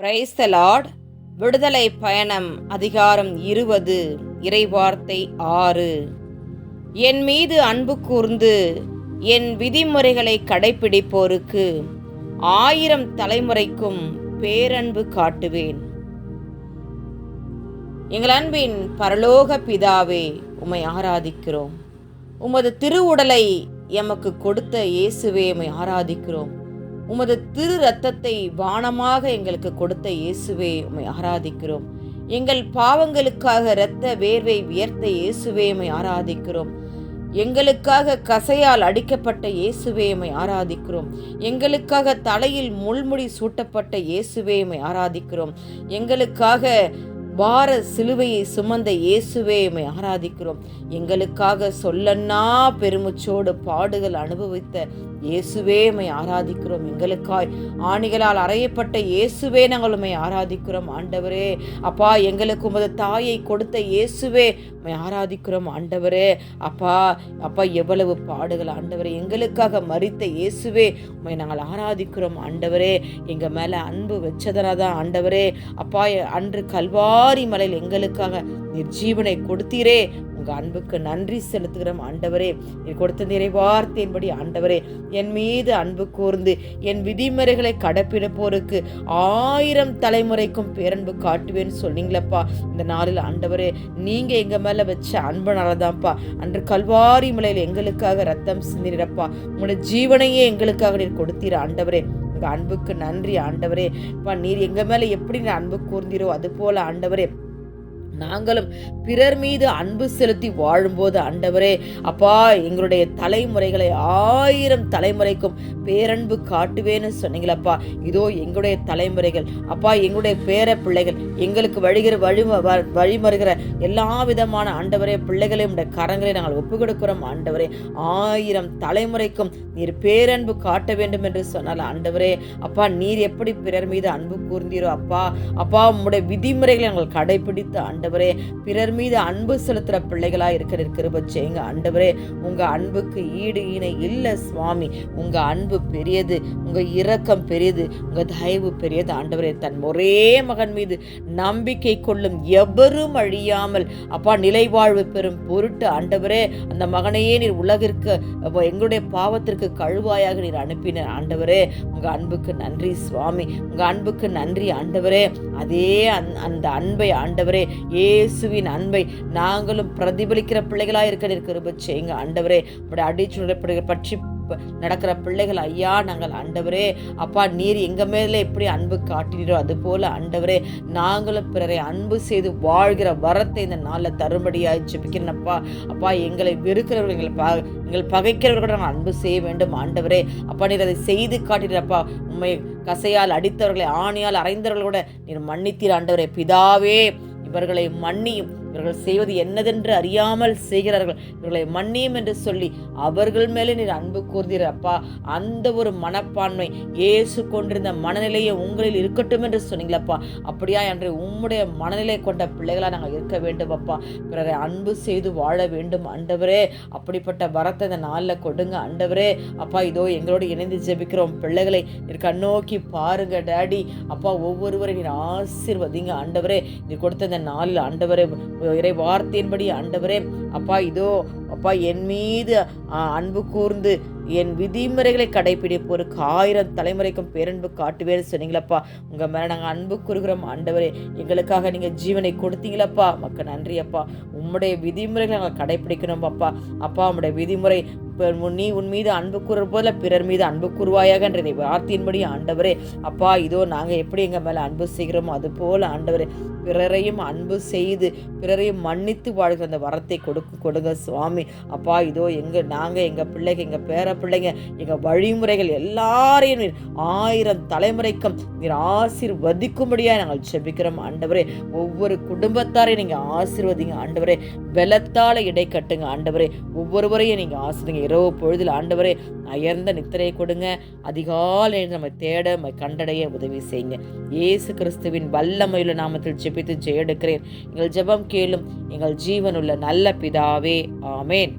Praise the Lord விடுதலை பயணம் அதிகாரம் இருபது இறைவார்த்தை ஆறு. என் மீது அன்பு கூர்ந்து என் விதிமுறைகளை கடைப்பிடிப்போருக்கு ஆயிரம் தலைமுறைக்கும் பேரன்பு காட்டுவேன். எங்கள் அன்பின் பரலோக பிதாவே உம்மை ஆராதிக்கிறோம். உமது திருவுடலை எமக்கு கொடுத்த இயேசுவே உம்மை ஆராதிக்கிறோம். உமது திரு ரத்தத்தை வானமாக எங்களுக்கு கொடுத்த இயேசுவே உமை ஆராதிக்கிறோம். எங்கள் பாவங்களுக்காக இரத்த வேர்வை வியர்த்த இயேசுவே உமை ஆராதிக்கிறோம். எங்களுக்காக கசையால் அடிக்கப்பட்ட இயேசுவேமை ஆராதிக்கிறோம். எங்களுக்காக தலையில் முள்முடி சூட்டப்பட்ட இயேசுவேமை ஆராதிக்கிறோம். எங்களுக்காக பார சிலுவையை சுமந்த இயேசுவே உம்மை ஆராதிக்கிறோம். எங்களுக்காக சொல்லன்னா பெருமுச்சோடு பாடுகள் அனுபவித்த இயேசுவே உம்மை ஆராதிக்கிறோம். எங்களுக்காய் ஆணிகளால் அறையப்பட்ட இயேசுவே நாங்கள் உம்மை ஆராதிக்கிறோம். ஆண்டவரே அப்பா எங்களுக்கு உமது தாயை கொடுத்த இயேசுவே உம்மை ஆராதிக்கிறோம். ஆண்டவரே அப்பா அப்பா எவ்வளவு பாடுகள். ஆண்டவரே எங்களுக்காக மறித்த இயேசுவே உம்மை நாங்கள் ஆராதிக்கிறோம். ஆண்டவரே எங்கள் மேலே அன்பு வச்சதனாதான். ஆண்டவரே அப்பா அன்று கல்வா மலையில் எங்களுக்காக நிர்ஜீவனை கொடுத்தீரே. உங்க அன்புக்கு நன்றி செலுத்துகிறோம் ஆண்டவரே. நீ கொடுத்த நிறைவார்த்தையின்படி ஆண்டவரே என் மீது அன்பு கூர்ந்து என் விதிமுறைகளை கடைப்பிடிப்போருக்கு ஆயிரம் தலைமுறைக்கும் பேரன்பு காட்டுவேன்னு சொன்னீங்களப்பா. இந்த நாளில் ஆண்டவரே நீங்க எங்க மேல வச்ச அன்பனால தான்ப்பா அன்று கல்வாரி மலையில் எங்களுக்காக ரத்தம் சிந்திரப்பா உங்களோட ஜீவனையே எங்களுக்காக நீர் கொடுத்தீர் ஆண்டவரே. உங்கள் அன்புக்கு நன்றி ஆண்டவரே. இப்போ நீர் எங்கள் மேலே எப்படி நான் அன்பு கூர்ந்தீரோ அது போல் ஆண்டவரே நாங்களும் பிறர் மீது அன்பு செலுத்தி வாழும்போது ஆண்டவரே அப்பா எங்களுடைய தலைமுறைகளை ஆயிரம் தலைமுறைக்கும் பேரன்பு காட்டுவேன்னு சொன்னீங்களப்பா இதோ எங்களுடைய தலைமுறைகள் அப்பா எங்களுடைய பேர பிள்ளைகள் எங்களுக்கு வழிகிற வழி வழிமறுகிற எல்லா விதமான ஆண்டவரே பிள்ளைகளையும் உடைய கரங்களை நாங்கள் ஒப்பு கொடுக்கிறோம் ஆண்டவரே. ஆயிரம் தலைமுறைக்கும் நீர் பேரன்பு காட்ட வேண்டும் என்று சொன்னால் ஆண்டவரே அப்பா நீர் எப்படி பிறர் மீது அன்பு கூர்ந்தீரோ அப்பா. அப்பா உம்முடைய விதிமுறைகளை நாங்கள் கடைபிடித்து ஆண்டவரே பிறர் மீது அன்பு செலுத்துகிற பிள்ளைகளா இருக்கிற கிருப செய்யுங்க. ஆண்டவரே உங்க அன்புக்கு ஈடு இணை இல்லை சுவாமி. உங்க அன்பு பெரியது உங்க இரக்கம் பெரியது உங்க தயவு பெரியது. ஆண்டவரே தன் ஒரே மகன் மீது நம்பிக்கை கொள்ளும் எவரும் அழியாமல் அப்பா நிலைவாழ்வு பெறும் பொருட்டு ஆண்டவரே அந்த மகனையே நீர் உலகிற்கு அப்போ எங்களுடைய பாவத்திற்கு கழுவாயாக நீர் அனுப்பினர் ஆண்டவரே உங்க அன்புக்கு நன்றி சுவாமி. உங்க அன்புக்கு நன்றி ஆண்டவரே. அதே அந்- அந்த அன்பை ஆண்டவரே இயேசுவின் அன்பை நாங்களும் பிரதிபலிக்கிற பிள்ளைகளாக இருக்க இருக்கிற செய்யுங்க. ஆண்டவரே உடைய அடிச்சுடைய பற்றி நடக்கிற பிள்ளைகள் ஐயா நாங்கள் ஆண்டவரே அப்பா நீர் எங்க மேலே எப்படி அன்பு காட்டினீரோ அது போல ஆண்டவரே நாங்களும் பிறரை அன்பு செய்து வாழ்கிற வரத்தை இந்த நாளில் தரும்படியாக ஜெபிக்கிறேன்ப்பா அப்பா. எங்களை வெறுக்கிறவர்கள் எங்களை ப எங்கள் பகைக்கிறவர்கள் நாங்கள் அன்பு செய்ய வேண்டும். ஆண்டவரே அப்பா நீர் அதை செய்து காட்டினப்பா உண்மை கசையால் அடித்தவர்களை ஆணையால் அறைந்தவர்கள் கூட நீர் மன்னித்தீர் ஆண்டவரே. பிதாவே இவர்களை மன்னியும். இவர்கள் செய்வது என்னதென்று அறியாமல் செய்கிறார்கள். இவர்களை மன்னியும் என்று சொல்லி அவர்கள் மேலே நீர் அன்பு கூர்ந்தீர் அப்பா. அந்த ஒரு மனப்பான்மை ஏசு கொண்டிருந்த மனநிலையை உங்களில் இருக்கட்டும் என்று சொன்னீங்களப்பா அப்படியா என்று உம்முடைய மனநிலை கொண்ட பிள்ளைகளா நாங்கள் இருக்க வேண்டும் அப்பா. பிறரை அன்பு செய்து வாழ வேண்டும் ஆண்டவரே அப்படிப்பட்ட வரத்தை இந்த நாளில் கொடுங்க ஆண்டவரே அப்பா இதோ எங்களோடு இணைந்து ஜெபிக்கிறோம் பிள்ளைகளை. நீர் கண்ணோக்கி பாருங்க டேடி. அப்பா ஒவ்வொருவரை நீர் ஆசிர்வதிங்க ஆண்டவரே நீர் கொடுத்த இந்த நாளில் ஆண்டவரே இறை வார்த்தையின்படி ஆண்டவரே அப்பா இதோ அப்பா என் மீது அன்பு கூர்ந்து என் விதிமுறைகளை கடைபிடிப்போருக்கு ஆயிரம் தலைமுறைக்கும் பேரன்பு காட்டுவேன்னு சொன்னீங்களப்பா. உங்கள் மேலே நாங்கள் அன்பு கூறுகிறோம் ஆண்டவரே. எங்களுக்காக நீங்கள் ஜீவனை கொடுத்தீங்களப்பா. மக்கள் நன்றி அப்பா உம்முடைய விதிமுறைகளை நாங்கள் கடைபிடிக்கணும் அப்பா. அப்பா உம்முடைய விதிமுறை நீ உன் மீது அன்பு கூறுற போல பிறர் மீது அன்பு கூறுவாயாக என்ற வார்த்தையின்படி ஆண்டவரே. அப்பா இதோ நாங்கள் எப்படி எங்கள் மேலே அன்பு செய்கிறோமோ அது போல ஆண்டவரே பிறரையும் அன்பு செய்து பிறரையும் மன்னித்து வாழ்கிற அந்த வரத்தை கொடுக்க கொடுங்க சுவாமி. அப்பா இதோ எங்கள் நாங்கள் எங்கள் பிள்ளைங்க எங்கள் பேர பிள்ளைங்க எங்கள் வழிமுறைகள் எல்லாரையும் நீர் ஆயிரம் தலைமுறைக்கும் நீர் ஆசிர்வதிக்கும்படியாக நாங்கள் செபிக்கிறோம் ஆண்டவரே. ஒவ்வொரு குடும்பத்தாரையும் நீங்கள் ஆசிர்வதிங்க ஆண்டவரே. பலத்தால இடை கட்டுங்க ஆண்டவரே. ஒவ்வொருவரையும் நீங்கள் ஆசிரிங்க இரவு பொழுதில் ஆண்டவரே அயர்ந்த நித்திரையை கொடுங்க. அதிகாலை நம்ம தேட நம்ம கண்டடைய உதவி செய்யுங்க. இயேசு கிறிஸ்துவின் வல்லமையுள்ள நாமத்தில் ஜெபித்து ஜெயெடுக்கிறேன். எங்கள் ஜெபம் கேளும் எங்கள் ஜீவனுள்ள நல்ல பிதாவே ஆமேன்.